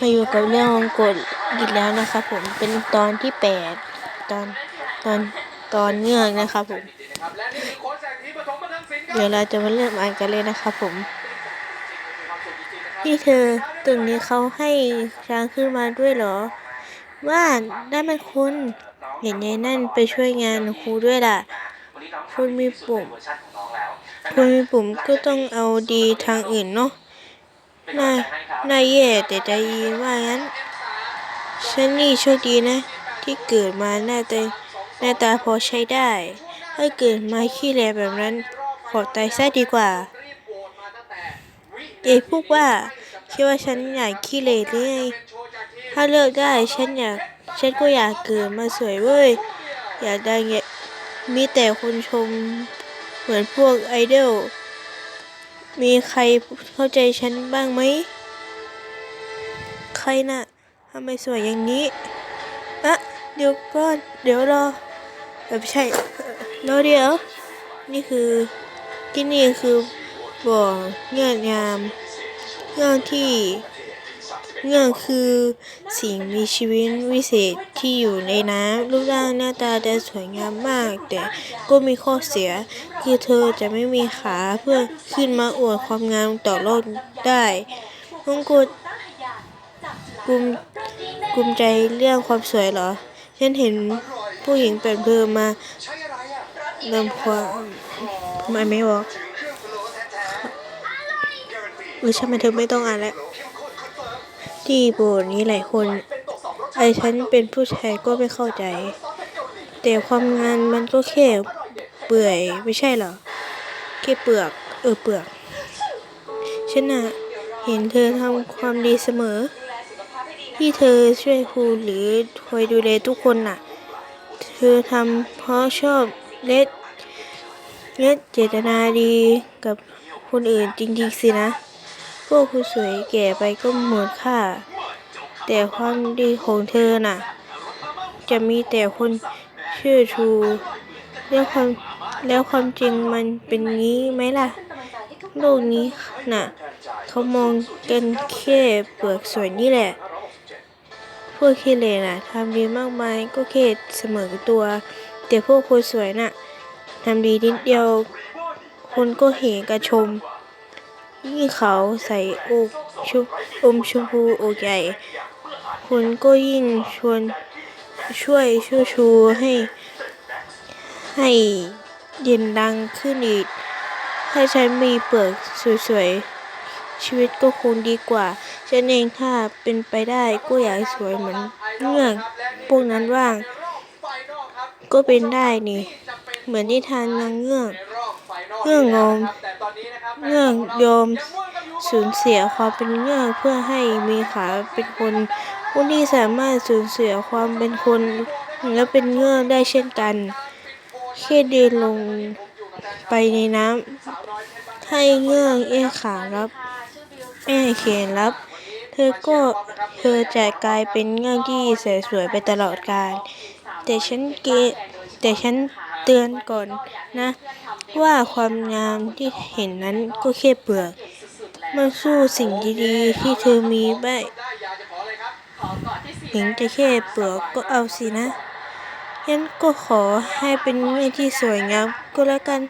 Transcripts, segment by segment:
มาอยู่กับเรื่องวงกฎอีกแล้วนะครับผมเป็นตอนที่แปดตอนตอนตอนเงือกนะครับผมนะคะนี่คือโค้ชแสงทีปฐมเดี๋ยวเราจะมาเริ่มอ่านกันเลยนะครับผมนี่เธอตึกนี้เขาให้ช้างขึ้นมาด้วยเหรอ ว่าได้มันคุณเห็นยายนั่นไปช่วยงานครูด้วยล่ะวันนี้น้องคุณมีปุ่มเวอร์ชันของน้องแล้วคุณมีปุ่มก็ต้องเอาดีทางอื่นเนาะ นกำลันายนายแย่แต่ใจดีว่างั้น ฉันนี่โชคดีนะ ที่เกิดมาหน้าตาหน้าตาพอใช้ได้ ถ้าเกิดมาขี้แลแบบนั้น ขอตายซะดีกว่าเด็กพวกว่าคิดว่าฉันอยากขี้เหร่หรือไงถ้าเลือกได้ฉันอยากฉันก็อยากเกิดมาสวยเว้ย อยากไดังอยมีแต่คนชมเหมือนพวกไอดอล มีใครเข้าใจฉันบ้างไหม ใครน่ะทำไมสวยอย่างนี้อะเดี๋ยวก่อน เดี๋ยวรอเออไม่ใช่รอเดี๋ยว นี่คือที่นี่คือบ่อเงื่อนงามเงื่อนที่ เงือนคือสิ่งมีชีวิตวิเศษที่อยู่ในน้ำรูปร่างหน้าตาจะสวยงามมาก แต่ก็มีข้อเสีย คือเธอจะไม่มีขาเพื่อขึ้นมาอวดความงามต่อโลกได้มงกุฎกุมกุมใจเรื่องความสวยเหรอ ฉันเห็นผู้หญิงเป็นเพอมาใช้อะไรอะนำความไม่ไม่บอกเครื่องพะโล้แท้ๆการันตีเออช่างมันเธอไม่ต้องอ่านแล้ว ที่โบสนี้หลายคน ไอ้ฉันเป็นผู้ชายก็ไม่เข้าใจ แต่ความงานมันก็แค่เปื่อยไม่ใช่เหรอแค่เปลือก เออเปลือก ฉันน่ะเห็นเธอทำความดีเสมอ ที่เธอช่วยครูหรือคอยดูแลทุกคนน่ะ เธอทำเพราะชอบเล็ดเล็ดเจตนาดีกับคนอื่นจริงๆสินะ พวกคุณสวยแก่ไปก็หมดค่า แต่ความดีของเธอน่ะ จะมีแต่คนเชื่อชูแล้วความแล้วความจริงมันเป็นงี้ไหมล่ะ โลกนี้น่ะ เขามองกันแค่เปลือกสวยนี่แหละ พวกขี้เหร่น่ะทำดีมากมายก็แค่เสมอตัว แต่พวกคนสวยน่ะทำดีนิดเดียว คนก็เห็นกระชม ยิ่งเขาใส่อกชุอมชมพูอกใหญ่คนก็ยิ่งชวนช่วยช่วยชูให้ ให้เด่นดังขึ้นอีกถ้าฉันมีเปลือกสวยๆ ชีวิตก็คงดีกว่า ฉันเองถ้าเป็นไปได้ก็อยากสวยเหมือนเงือกพวกนั้นว่าง ก็เป็นได้นี่เป็นเหมือนนิทานนางเงือก เงื่อนนี้นะครับเงือกยอมยังม่วนกันอยู่สูญเสียความเป็นเงือกเพื่อให้มีขาเป็นคนผู้ที่สามารถสูญเสียความเป็นคนและเป็นเงือกได้เช่นกันแค่เดินลงไปในน้ำให้เงือกเอ้ขารับเอ้เขนรับ เธอก็เธอจะกลายเป็นเงือกที่แสสวยไปตลอดกาลแต่ฉันเกแต่ฉัน เตือนก่อนนะ ว่าความงามที่เห็นนั้นก็แค่เปลือกมาสู้สิ่งดีๆ ที่เธอมีได้ได้อยากจะขอเลยครับถึงจะแค่เปลือกก็เอาสินะงั้นก็ขอให้เป็นเรื่องที่สวยงามก็แล้วกัน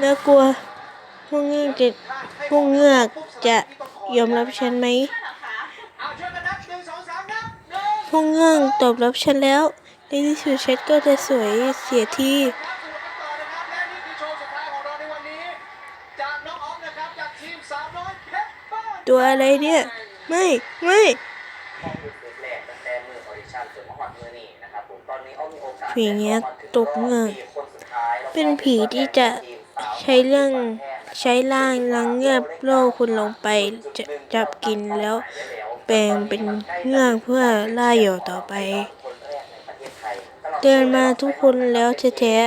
แล้วกลัวพวกเงือกจะพวกเงือกจะยอมรับฉันไหมหงสองสามนับหนึ่งพวกเงือกตอบรับฉันแล้ว ในที่สุดฉันก็จะสวยเสียทีตัวอะไรเนี่ย ไม่ไม่ข้อมูลเผยแพร่ตั้งแต่มือออดิชั่นจนมาฮอดมือนี้นะครับผมตอนนี้เงี้ยตกเงือกมีคนเป็นผีที่จะใช้เรื่องใช้ร่างนางเงือกโลกคุณลงไปจะจับกินแล้ว แปลงเป็นเงือกเพื่อล่าเหยื่อต่อไป ทยตลอดเตือนมาทุกคนแล้วแท้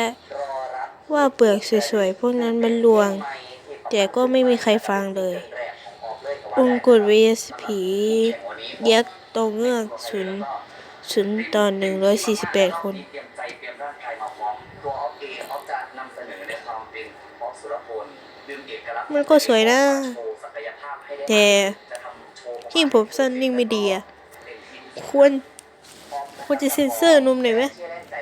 ๆว่าเปลือกสวยๆ พวกนั้นมันลวง แต่ก็ไม่มีใครฟังเลย องออกเลยกับอว่างกุฎวีสผียักษ์ตเงือกศูนย์ศูนย์ต่อหนึ่งร้อยสี่สิบแปดคนมันก็สวยนะ แต่ที่ผมสั้นนิ่งไม่ดีอะควรควรจะเซ็นเซอร์นุ่มหน่อยไหม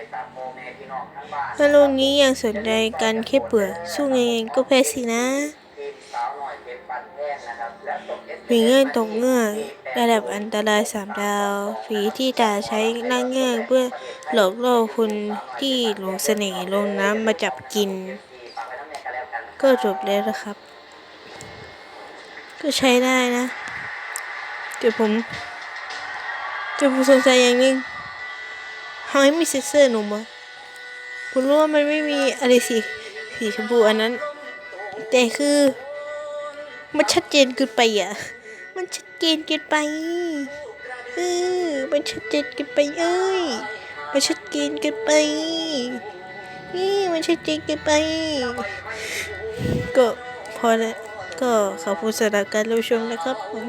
เชื่อแรงใจตามโมแม่พี่น้องทั้งบ้านถ้าโลกนี้ยังสนใจกันแค่เปลือกสู้ไงก็แพ้สินะทีมสาวหน่อยเป็นปันแห้งนะครับและตก SMS ฝีเงื่อนตกเงือกระดับอันตรายสามดาว ฝีที่ตาใช้ล่างเงือกเพื่อหลอกล่อคนที่หลงเสน่ห์ลงน้ำมาจับกิน ก็จบแล้วนะครับ ก็ใช้ได้นะแต่ผมแต่ผมสงสัยอย่างนึง ทำไมไม่เซ็นเซอร์หนุ่มวะคุณรู้ว่ามันไม่มีอะไรสีสีชมพูอันนั้น แต่คือ มันชัดเจนเกินไปอะ มันชัดเจนเกินไปเออมันชัดเจนเกินไปเอ้ยมันชัดเจนเกินไปนี่มันชัดเจนเกินไป ก็พอแล้วก็ขอบคุณสำหรับการรับชมนะครับผม